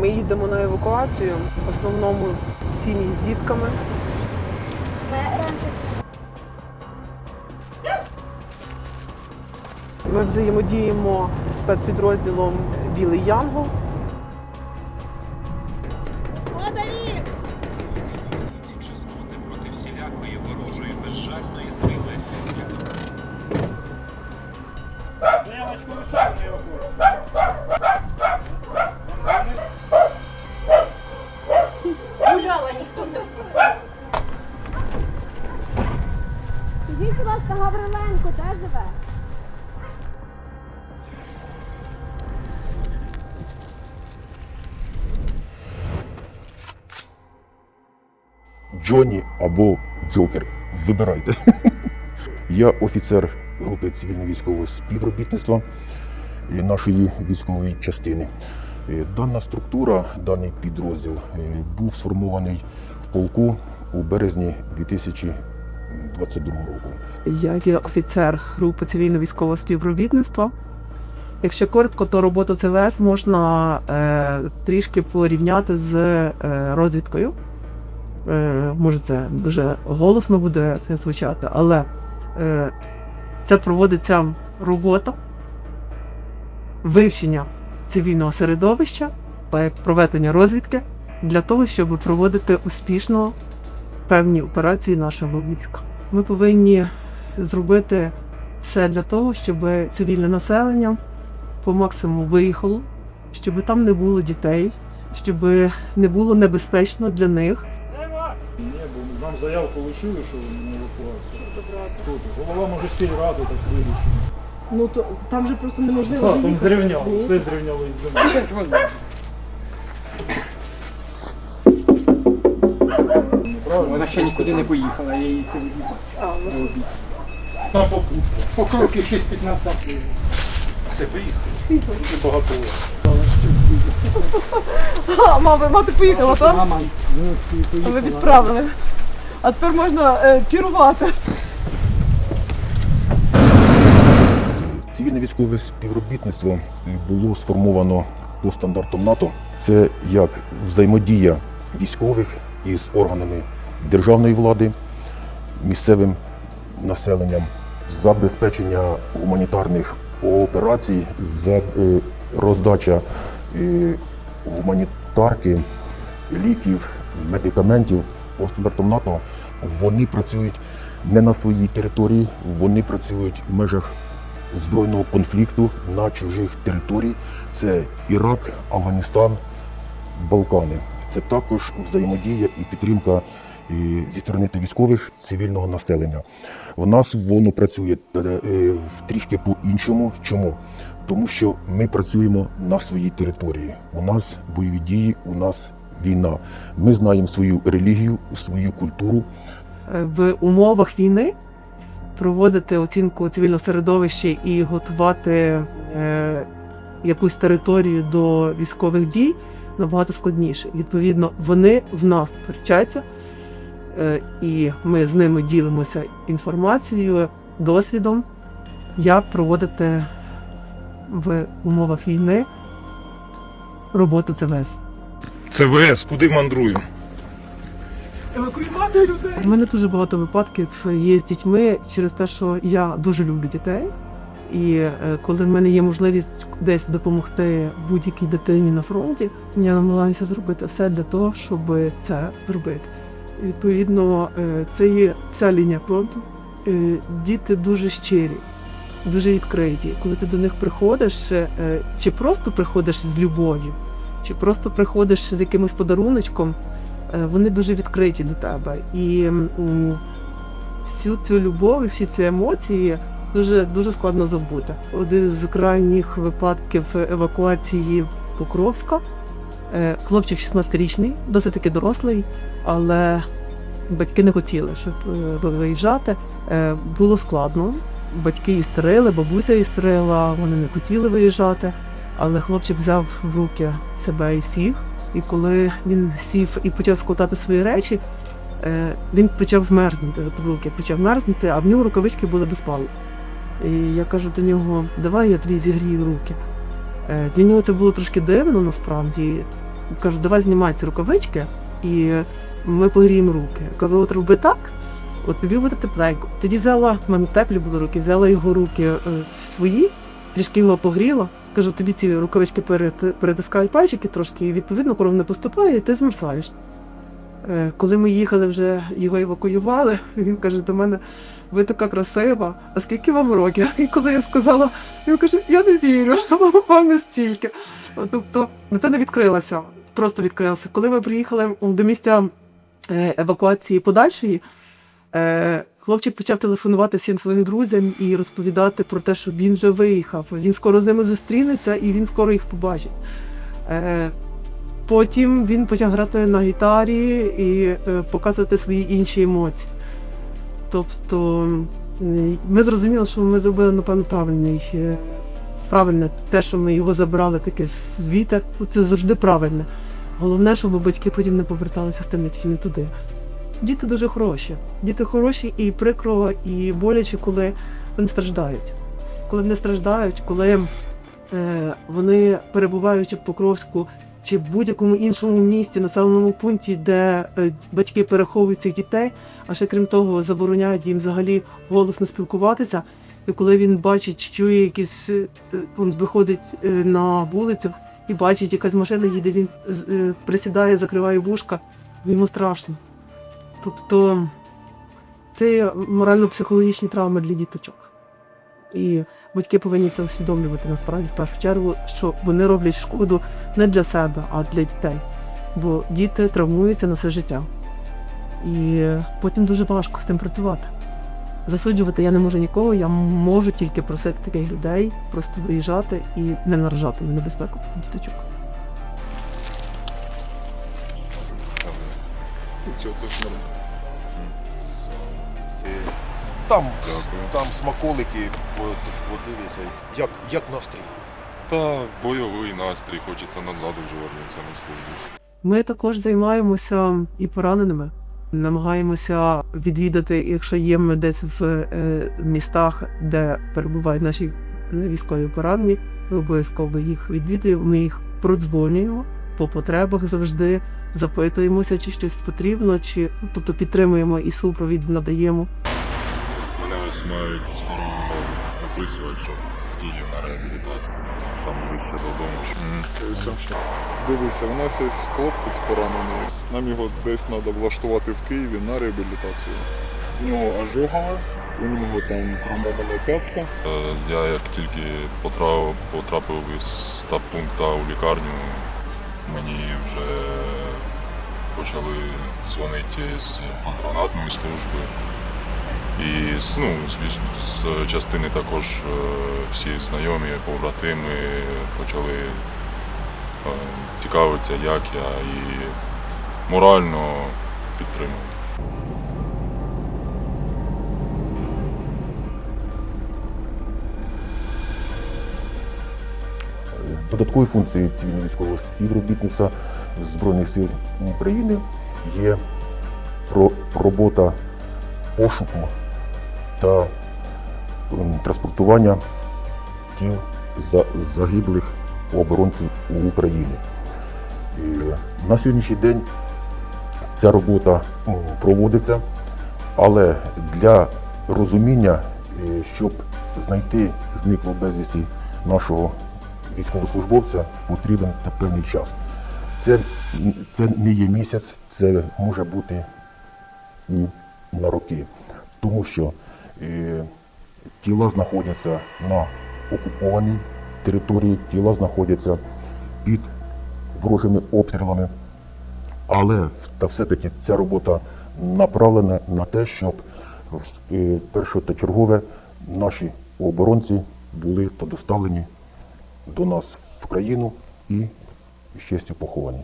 Ми їдемо на евакуацію, в основному сім'ї з дітками. Ми взаємодіємо з спецпідрозділом Білий Янгол. Скажіть, будь ласка, Гавриленко, де живе? Джонні або Джокер. Вибирайте. Я офіцер групи цивільно-військового співробітництва нашої військової частини. Е, Дана структура, даний підрозділ е, був сформований в полку у березні 2022 року. Я є офіцер групи цивільно-військового співробітництва. Якщо коротко, то роботу ЦВС можна е, трішки порівняти з е, розвідкою. Е, може, це дуже голосно буде це звучати, але е, це проводиться робота вивчення цивільного середовища, проведення розвідки для того, щоб проводити успішно певні операції нашого війська. Ми повинні зробити все для того, щоб цивільне населення по максимуму виїхало, щоб там не було дітей, щоб не було небезпечно для них. Ні, бо нам заявку лишили, що на евакуацію. Тут голова може сільради так вирішити. Ну то там же просто неможливо. А, там зрівняло, все зрівняло із землею. Правильно? Вона ще нікуди не поїхала, я її ну. На попутку. по кроки 6-15 Все, поїхали. Небагато. А, мама, мати поїхала, так? Мама, ну, А ви відправили. А тепер можна е, керувати. Цивільне військове співробітництво було сформовано по стандартам НАТО. Це як взаємодія військових із органами державної влади, місцевим населенням, забезпечення гуманітарних операцій, е, роздача е, гуманітарки, ліків, медикаментів по стандартам НАТО. Вони працюють не на своїй території, вони працюють в межах збройного конфлікту на чужих територій. Це Ірак, Афганістан, Балкани. Це також взаємодія і підтримка зі сторони військових цивільного населення. У нас воно працює е, трішки по-іншому. Чому? Тому що ми працюємо на своїй території. У нас бойові дії, у нас війна. Ми знаємо свою релігію, свою культуру, Е, в умовах війни проводити оцінку цивільного середовища і готувати е, якусь територію до військових дій набагато складніше. Відповідно, вони в нас втрачаються, е, і ми з ними ділимося інформацією, досвідом, як проводити в умовах війни роботу ЦВС. Це ВС, куди мандрую? Евакуювати людей. У мене дуже багато випадків є з дітьми через те, що я дуже люблю дітей. І е, коли в мене є можливість десь допомогти будь-якій дитині на фронті, я намагаюся зробити все для того, щоб це зробити. Відповідно, е, це є вся лінія фронту. Е, Діти дуже щирі, дуже відкриті. Коли ти до них приходиш, е, чи просто приходиш з любов'ю, чи просто приходиш з якимось подаруночком, вони дуже відкриті до тебе. І всю цю любов всі ці емоції дуже, дуже складно забути. Один з крайніх випадків евакуації Покровська. Е, Хлопчик 16-річний, досить таки дорослий, але батьки не хотіли, щоб е, виїжджати. Е, Було складно. Батьки істерили, бабуся істерила, вони не хотіли виїжджати. Але хлопчик взяв в руки себе і всіх. І коли він сів і почав складати свої речі, він почав мерзнути от руки, почав мерзнути, а в нього рукавички були без палу. І я кажу до нього, давай я тобі зігрію руки. Е, Для нього це було трошки дивно насправді, кажу, давай знімай ці рукавички і ми погріємо руки. Кажу, от роби так, от тобі буде тепленько. Тоді взяла, в мене теплі були руки, взяла його руки е, свої, трішки його погріла. Кажу, тобі ці рукавички перетискають пальчики трошки, і відповідно кров не поступає, і ти змерзаєш. Е, Коли ми їхали вже його евакуювали, він каже до мене: ви така красива, а скільки вам років? І коли я сказала, він каже, я не вірю, вам не стільки. Тобто дитина відкрилася, просто відкрилася. Коли ми приїхали до місця е, евакуації подальшої, е, хлопчик почав телефонувати всім своїм друзям і розповідати про те, що він вже виїхав, він скоро з ними зустрінеться і він скоро їх побачить. Потім він почав грати на гітарі і е, показувати свої інші емоції. Тобто ми зрозуміли, що ми зробили, напевно, правильний, е, правильне те, що ми його забрали таке звідти, це завжди правильне. Головне, щоб батьки потім не поверталися з тими дітьми туди. Діти дуже хороші. Діти хороші і прикро, і боляче, коли вони страждають. Коли вони страждають, коли е, вони перебуваючи в Покровську чи в будь-якому іншому місті, населеному пункті, де е, батьки переховують цих дітей, а ще крім того, забороняють їм взагалі голосно спілкуватися. І коли він бачить, чує якісь е, е, він виходить е, на вулицю і бачить, якась машина їде, він присідає, закриває вушка, йому страшно. Тобто це морально-психологічні травми для діточок. І батьки повинні це усвідомлювати насправді в першу чергу, що вони роблять шкоду не для себе, а для дітей. Бо діти травмуються на все життя. І потім дуже важко з тим працювати. Засуджувати я не можу нікого, я можу тільки просити таких людей просто виїжджати і не наражати на небезпеку діточок. Там, там смаколики, от, як, як настрій. Та бойовий настрій, хочеться назад вже вернутися на службу. Ми також займаємося і пораненими. Намагаємося відвідати, якщо є ми десь в е, містах, де перебувають наші е, військові поранені, ми обов'язково їх відвідуємо. Ми їх продзвонюємо по потребах завжди, запитуємося, чи щось потрібно, чи тобто підтримуємо і супровід надаємо. Мене мають скоро виписувати, щоб в Київ на реабілітацію. Там ближче додому. Дивися, дивися, у нас є хлопець поранений. Нам його десь треба влаштувати в Києві на реабілітацію. У нього ожогове, у нього там травмована п'ятка. Е, Я як тільки потрапив, потрапив із стаб-пункта у лікарню, мені вже почали дзвонити з патронатної служби. І з, ну, з, частини також е, всі знайомі, побратими почали е, цікавитися, як я, і морально підтримувати. Додатковою функцією цивільно-військового співробітництва Збройних сил України є робота пошуку та транспортування тіл загиблих оборонців України. На сьогоднішній день ця робота проводиться, але для розуміння, е, щоб знайти зниклого безвісті нашого військовослужбовця потрібен певний час. Це, це не є місяць, це може бути і на роки. Тому що тіла знаходяться на окупованій території, тіла знаходяться під ворожими обстрілами. Але та все-таки ця робота направлена на те, щоб е, перше та чергове наші оборонці були та доставлені до нас в країну і з честю поховані.